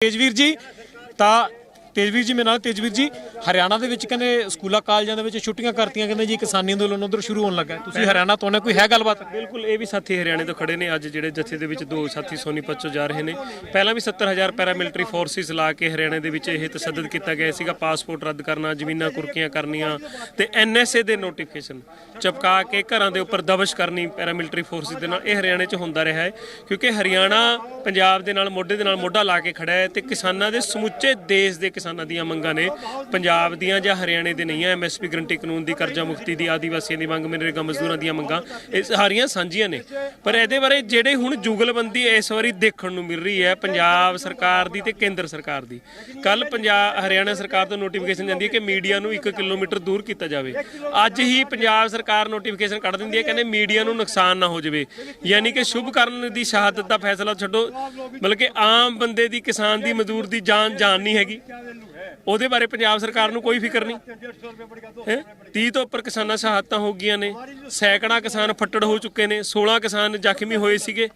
ਤੇਜਵੀਰ ਜੀ ਤਾਂ ਤੇਜਵੀਰ ਜੀ ਮੇਰੇ ਨਾਲ ਤੇਜਵੀਰ ਜੀ ਹਰਿਆਣਾ ਦੇ ਵਿੱਚ ਕਹਿੰਦੇ ਸਕੂਲਾਂ ਕਾਲਜਾਂ ਦੇ ਵਿੱਚ ਛੁੱਟੀਆਂ ਕਰਤੀਆਂ ਕਹਿੰਦੇ ਜੀ ਕਿਸਾਨੀ ਅੰਦੋਲਨ ਉਧਰ ਸ਼ੁਰੂ ਹੋਣ ਲੱਗਾ। ਤੁਸੀਂ ਹਰਿਆਣਾ ਤੋਂ ਨੇ ਕੋਈ ਹੈ ਗੱਲਬਾਤ? ਬਿਲਕੁਲ ਇਹ ਵੀ ਸਾਥੀ ਹਰਿਆਣੇ ਤੋਂ ਖੜੇ ਨੇ ਅੱਜ ਜਿਹੜੇ ਜਥੇ ਦੇ ਵਿੱਚ ਦੋ ਸਾਥੀ ਸੋਨੀਪਤ ਚੋਂ ਜਾ ਰਹੇ ਨੇ। ਪਹਿਲਾਂ ਵੀ 70000 ਪੈਰਾਮਿਲਟਰੀ ਫੋਰਸਿਸ ਲਾ ਕੇ ਹਰਿਆਣੇ ਦੇ ਵਿੱਚ ਇਹ ਤਸੱਦਦ ਕੀਤਾ ਗਿਆ ਸੀਗਾ ਪਾਸਪੋਰਟ ਰੱਦ ਕਰਨਾ ਜ਼ਮੀਨਾਂ ਕੁਰਕੀਆਂ ਕਰਨੀਆਂ ਤੇ ਐਨਐਸਏ ਦੇ ਨੋਟੀਫਿਕੇਸ਼ਨ ਚਪਕਾ ਕੇ ਘਰਾਂ ਦੇ ਉੱਪਰ ਦਬਸ਼ ਕਰਨੀ ਪੈਰਾਮਿਲਟਰੀ ਫੋਰਸਿਸ ਦੇ ਨਾਲ ਇਹ ਹਰਿਆਣੇ 'ਚ ਹੁੰਦਾ ਰਿਹਾ ਹੈ। ਕਿਉਂਕਿ ਹਰਿਆਣਾ ਪੰਜਾਬ ਦੇ ਨਾਲ ਮੋਢੇ ਦੇ ਨਾਲ ਮੋਢਾ ਲਾ ਕੇ ਖੜਾ ਹੈ ਤੇ ਕਿਸਾਨਾਂ ਦੇ ਸਮੁੱਚੇ ਦੇਸ਼ ਦੇ ਕਿਸਾਨਾਂ ਕਿਸਾਨਾਂ ਦੀਆਂ ਮੰਗਾਂ ਨੇ। ਪੰਜਾਬ ਦੀਆਂ ਜਾਂ ਹਰਿਆਣੇ ਦੇ ਨਹੀਂ ਹੈ ਐਮਐਸਪੀ ਗਰੰਟੀ ਕਾਨੂੰਨ ਦੀ ਕਰਜ਼ਾ ਮੁਕਤੀ ਦੀ ਆਦੀਵਾਸੀਆਂ ਦੀ ਮੰਗ ਮਨਰੇਗਾ ਮਜ਼ਦੂਰਾਂ ਦੀਆਂ ਮੰਗਾਂ। ਇਹ ਸਾਰੀਆਂ ਸਾਂਝੀਆਂ ਨੇ। ਪਰ ਇਹਦੇ ਬਾਰੇ ਜਿਹੜੇ ਹੁਣ ਜੁਗਲਬੰਦੀ ਇਸ ਵਾਰੀ ਦੇਖਣ ਨੂੰ ਮਿਲ ਰਹੀ ਹੈ, ਪੰਜਾਬ ਸਰਕਾਰ ਦੀ ਤੇ ਕੇਂਦਰ ਸਰਕਾਰ ਦੀ। ਕੱਲ ਪੰਜਾਬ ਹਰਿਆਣਾ ਸਰਕਾਰ ਤੋਂ ਨੋਟੀਫਿਕੇਸ਼ਨ ਜਾਂਦੀ ਹੈ ਕਿ ਮੀਡੀਆ ਨੂੰ 1 ਕਿਲੋਮੀਟਰ ਦੂਰ ਕੀਤਾ ਜਾਵੇ। ਅੱਜ ਹੀ ਪੰਜਾਬ ਸਰਕਾਰ ਨੋਟੀਫਿਕੇਸ਼ਨ ਕੱਢ ਦਿੰਦੀ ਹੈ, ਕਹਿੰਦੇ ਮੀਡੀਆ ਨੂੰ ਨੁਕਸਾਨ ਨਾ ਹੋ ਜਾਵੇ। ਯਾਨੀ ਕਿ ਸ਼ੁਭ ਕਰਨ ਦੀ ਸ਼ਹਾਦਤ ਦਾ ਫੈਸਲਾ ਛੱਡੋ। ਮਤਲਬ ਕਿ ਆਮ ਬੰਦੇ ਦੀ, ਕਿਸਾਨ ਦੀ, ਮਜ਼ਦੂਰ ਦੀ ਜਾਨ ਜਾਨ ਨਹੀਂ ਹੈਗੀ। ਉਹਦੇ ਬਾਰੇ ਪੰਜਾਬ ਸਰਕਾਰ ਨੂੰ ਕੋਈ ਫਿਕਰ ਨਹੀਂ। ਹੈ? 30 ਤੋਂ ਉੱਪਰ ਕਿਸਾਨਾਂ ਸ਼ਹਾਦਤਾਂ ਹੋ ਗਈਆਂ ਨੇ। ਸੈਂਕੜਾ ਕਿਸਾਨ ਫੱਟੜ ਹੋ ਚੁੱਕੇ ਨੇ 16 ਕਿਸਾਨ ਜ਼ਖਮੀ ਹੋਏ ਸੀਗੇ।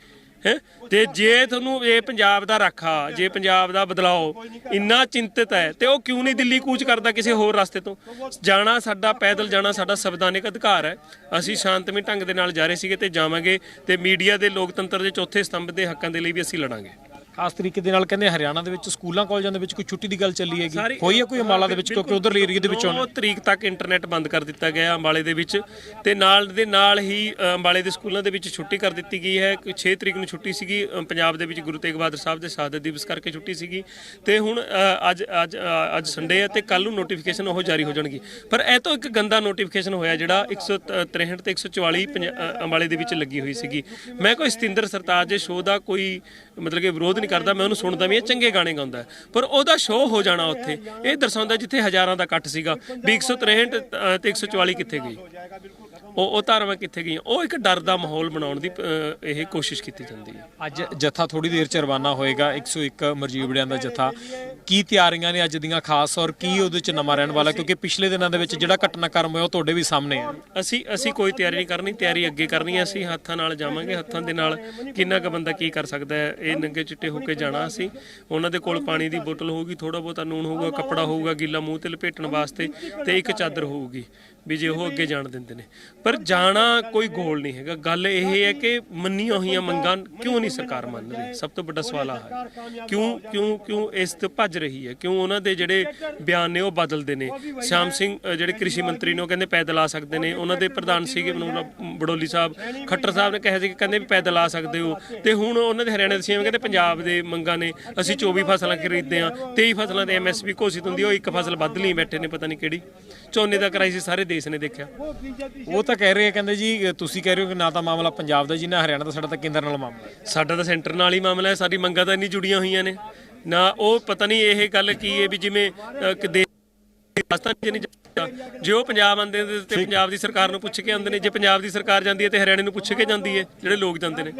ਹੈ? ਤੇ ਜੇ ਤੁਹਾਨੂੰ ਇਹ ਪੰਜਾਬ ਦਾ ਰਾਖਾ, ਜੇ ਪੰਜਾਬ ਦਾ ਬਦਲਾਓ ਇੰਨਾ ਚਿੰਤਿਤ ਹੈ, ਤੇ ਉਹ ਕਿਉਂ ਨਹੀਂ ਦਿੱਲੀ ਕੂਚ ਕਰਦਾ ਕਿਸੇ ਹੋਰ ਰਸਤੇ ਤੋਂ? ਜਾਣਾ ਸਾਡਾ ਪੈਦਲ ਜਾਣਾ ਸਾਡਾ ਸੰਵਿਧਾਨਿਕ ਅਧਿਕਾਰ ਹੈ। ਅਸੀਂ ਸ਼ਾਂਤਮਈ ਢੰਗ ਦੇ ਨਾਲ ਜਾ ਰਹੇ ਸੀਗੇ ਤੇ ਜਾਵਾਂਗੇ ਤੇ ਮੀਡੀਆ ਦੇ ਲੋਕਤੰਤਰ ਦੇ ਚੌਥੇ ਸਤੰਭ ਦੇ ਹੱਕਾਂ ਦੇ ਲਈ ਵੀ ਅਸੀਂ ਲੜਾਂਗੇ। ਖਾਸ ਤਰੀਕੇ ਦੇ ਨਾਲ ਕਹਿੰਦੇ ਹਰਿਆਣਾ ਦੇ ਵਿੱਚ ਸਕੂਲਾਂ ਕਾਲਜਾਂ ਦੇ ਵਿੱਚ ਕੋਈ ਛੁੱਟੀ ਦੀ ਗੱਲ ਚੱਲੀ ਹੈਗੀ? ਹੋਈ ਹੈ ਕੋਈ ਅੰਬਾਲਾ ਦੇ ਵਿੱਚ? ਕਿਉਂਕਿ ਉਧਰ ਏਰੀਆ ਦੇ ਵਿੱਚ ਦੋ ਤਰੀਕ ਤੱਕ ਇੰਟਰਨੈਟ ਬੰਦ ਕਰ ਦਿੱਤਾ ਗਿਆ ਅੰਬਾਲੇ ਦੇ ਵਿੱਚ ਤੇ ਨਾਲ ਦੇ ਨਾਲ ਹੀ ਅੰਬਾਲੇ ਦੇ ਸਕੂਲਾਂ ਦੇ ਵਿੱਚ ਛੁੱਟੀ ਕਰ ਦਿੱਤੀ ਗਈ ਹੈ। 6 ਤਰੀਕ ਨੂੰ ਛੁੱਟੀ ਸੀਗੀ ਪੰਜਾਬ ਦੇ ਵਿੱਚ ਗੁਰੂ ਤੇਗ ਬਹਾਦਰ ਸਾਹਿਬ ਦੇ ਸ਼ਹਾਦਤ ਦਿਵਸ ਕਰਕੇ ਛੁੱਟੀ ਸੀਗੀ। ਤੇ ਹੁਣ ਅੱਜ ਅੱਜ ਅੱਜ ਸੰਡੇ ਹੈ ਤੇ ਕੱਲ ਨੂੰ ਨੋਟੀਫਿਕੇਸ਼ਨ ਉਹ ਜਾਰੀ ਹੋ ਜਾਣਗੀ। ਪਰ ਇਹ ਤੋਂ ਇੱਕ ਗੰਦਾ ਨੋਟੀਫਿਕੇਸ਼ਨ ਹੋਇਆ ਜਿਹੜਾ 163 ਤੇ 144 ਪੰਜ- ਅ, ਅੰਬਾਲੇ ਦੇ ਵਿੱਚ ਲੱਗੀ ਹੋਈ ਸੀਗੀ। ਮੈਂ ਕੋਈ ਸਤਿੰਦਰ ਸਰਤਾਜ ਦੇ ਸ਼ੋਅ ਦਾ ਕੋਈ ਮਤਲਬ ਕਿ ਵਿਰੋਧ ਨਹੀਂ ਕਰਦਾ ਮੈਂ ਉਹਨੂੰ ਸੁਣਦਾ ਵੀ ਇਹ ਚੰਗੇ ਗਾਣੇ ਗਾਉਂਦਾ। ਪਰ ਉਹਦਾ ਸ਼ੋਅ ਹੋ ਜਾਣਾ ਉੱਥੇ। ਇਹ ਦਰਸਾਉਂਦਾ ਜਿੱਥੇ ਹਜ਼ਾਰਾਂ ਦਾ ਇਕੱਠ ਸੀਗਾ। ਵੀ 163 ਅ, ਤੇ 144 ਕਿੱਥੇ ਗਈ? ਉਹ ਉਹ ਧਾਰਾਵਾਂ ਕਿੱਥੇ ਗਈਆਂ? ਉਹ ਇੱਕ ਡਰ ਦਾ ਮਾਹੌਲ ਬਣਾਉਣ ਦੀ ਇਹ ਕੋਸ਼ਿਸ਼ ਕੀਤੀ ਜਾਂਦੀ ਹੈ। ਅੱਜ ਜਥਾ ਥੋੜੀ ਦੇਰ ਚ ਰਵਾਨਾ ਹੋਏਗਾ। 101 ਮਰਜੀਵੜਿਆਂ ਦਾ ਜਥਾ। ਕੀ ਤਿਆਰੀਆਂ ਨੇ ਅੱਜ ਦੀਆਂ ਖਾਸ ਔਰ ਕੀ ਉਹਦੇ ਚ ਨਵਾਂ ਰਹਿਣ ਵਾਲਾ? ਕਿਉਂਕਿ ਪਿਛਲੇ ਦਿਨਾਂ ਦੇ ਵਿੱਚ ਜਿਹੜਾ ਘਟਨਾਕ੍ਰਮ ਹੋਇਆ ਉਹ ਤੁਹਾਡੇ ਵੀ ਸਾਹਮਣੇ ਹੈ ਅਸੀਂ ਅਸੀਂ ਕੋਈ ਤਿਆਰੀ ਨਹੀਂ ਕਰਨੀ। ਤਿਆਰੀ ਅੱਗੇ ਕਰਨੀ ਹੈ। ਅਸੀਂ ਹੱਥਾਂ ਨਾਲ ਜਾਵਾਂਗੇ। ਹੱਥਾਂ ਦੇ ਨਾਲ ਕਿੰਨਾ ਕੁ ਬੰਦਾ ਕੀ ਕਰ ਸਕਦਾ ਹੈ ਇਹ ਨੰਗੇ ਚਿੱਟੇ ਹੋ ਕੇ ਜਾਣਾ ਅਸੀਂ ਉਹਨਾਂ ਦੇ ਕੋਲ ਪਾਣੀ ਦੀ ਬੋਤਲ ਹੋਊਗੀ ਥੋੜਾ ਬਹੁਤਾ ਨੂਣ ਹੋਊਗਾ, ਕੱਪੜਾ ਹੋਊਗਾ, ਗਿੱਲਾ ਮੂੰਹ ਤੇ ਲਪੇਟਣ ਵਾਸਤੇ ਤੇ ਇੱਕ ਚਾਦਰ ਹੋਊਗੀ। ਵੀ ਜੇ ਉਹ ਅੱਗੇ ਜਾਣ ਦਿੰਦੇ ਨੇ। ਪਰ ਜਾਣਾ ਕੋਈ ਗੋਲ ਨਹੀਂ ਹੈਗਾ। ਗੱਲ ਇਹ ਹੈ ਕਿ ਮੰਨੀਆਂ ਹੋਈਆਂ ਮੰਗਾਂ ਕਿਉਂ ਨਹੀਂ ਸਰਕਾਰ ਮੰਨ ਰਹੀ? ਸਭ ਤੋਂ ਵੱਡਾ ਸਵਾਲ ਆ ਹੈ। ਕਿਉਂ ਕਿਉਂ ਕਿਉਂ ਇਸ ਤੋਂ ਭੱਜ ਰਹੀ ਹੈ? ਕਿਉਂ ਉਹਨਾਂ ਦੇ ਜਿਹੜੇ ਬਿਆਨ ਨੇ ਉਹ ਬਦਲਦੇ ਨੇ? ਸ਼ਾਮ ਸਿੰਘ ਜਿਹੜੇ ਕ੍ਰਿਸ਼ੀ ਮੰਤਰੀ ਨੇ ਉਹ ਕਹਿੰਦੇ ਪੈਦਲ ਆ ਸਕਦੇ ਨੇ। ਉਹਨਾਂ ਦੇ ਪ੍ਰਧਾਨ ਸੀਗੇ ਮਨੋਹਰ ਬੜੋਲੀ ਸਾਹਿਬ। ਖੱਟਰ ਸਾਹਿਬ ਨੇ ਕਿਹਾ ਸੀ ਕਿ ਕਹਿੰਦੇ ਵੀ ਪੈਦਲ ਆ ਸਕਦੇ ਹੋ। ਤੇ ਹੁਣ ਉਹਨਾਂ ਦੇ ਹਰਿਆਣਾ ਦੇ ਸੀਐਮ ਕਹਿੰਦੇ ਪੰਜਾਬ ਦੇ ਮੰਗਾਂ ਨੇ। ਅਸੀਂ 24 ਫਸਲਾਂ ਖਰੀਦਦੇ ਆ 23 ਫਸਲਾਂ ਤੇ ਐਮਐਸਪੀ ਘੋਸ਼ਿਤ ਹੁੰਦੀ ਉਹ ਇੱਕ ਫਸਲ ਵੱਧ ਲਈ ਬੈਠੇ ਨੇ, ਪਤਾ ਨਹੀਂ ਕਿਹੜੀ। ਝੋਨੇ ਦਾ ਕਰਾਈ ਸਾਰੇ ਦੇਸ਼ ਨੇ ਦੇਖਿਆ। ਉਹ ਤਾਂ ਕਹਿ ਰਹੇ ਆ ਕਹਿੰਦੇ ਜੀ ਤੁਸੀਂ ਕਹਿ ਰਹੇ ਹੋ ਕਿ ਨਾ ਤਾਂ ਮਾਮਲਾ ਪੰਜਾਬ ਦਾ ਜੀ ਨਾ ਹਰਿਆਣਾ ਦਾ ਸਾਡਾ ਤਾਂ ਕੇਂਦਰ ਨਾਲ ਮਾਮਲਾ ਹੈ। ਸਾਡਾ ਤਾਂ ਸੈਂਟਰ ਨਾਲ ਹੀ ਮਾਮਲਾ ਹੈ ਸਾਡੀ ਮੰਗਾਂ ਤਾਂ ਇੰਨੀ ਜੁੜੀਆਂ ਹੋਈਆਂ ਨੇ। ਨਾ ਉਹ ਪਤਾ ਨਹੀਂ ਇਹ ਗੱਲ ਕੀ ਹੈ ਵੀ ਜਿਵੇਂ ਕਿ ਚ ਨਹੀਂ ਜਾਂਦਾ। ਜੇ ਉਹ ਪੰਜਾਬ ਆਉਂਦੇ ਤੇ ਪੰਜਾਬ ਦੀ ਸਰਕਾਰ ਨੂੰ ਪੁੱਛ ਕੇ ਆਉਂਦੇ ਨੇ। ਜੇ ਪੰਜਾਬ ਦੀ ਸਰਕਾਰ ਜਾਂਦੀ ਹੈ ਤੇ ਹਰਿਆਣੇ ਨੂੰ ਪੁੱਛ ਕੇ ਜਾਂਦੀ ਹੈ ਜਿਹੜੇ ਲੋਕ ਜਾਂਦੇ ਨੇ।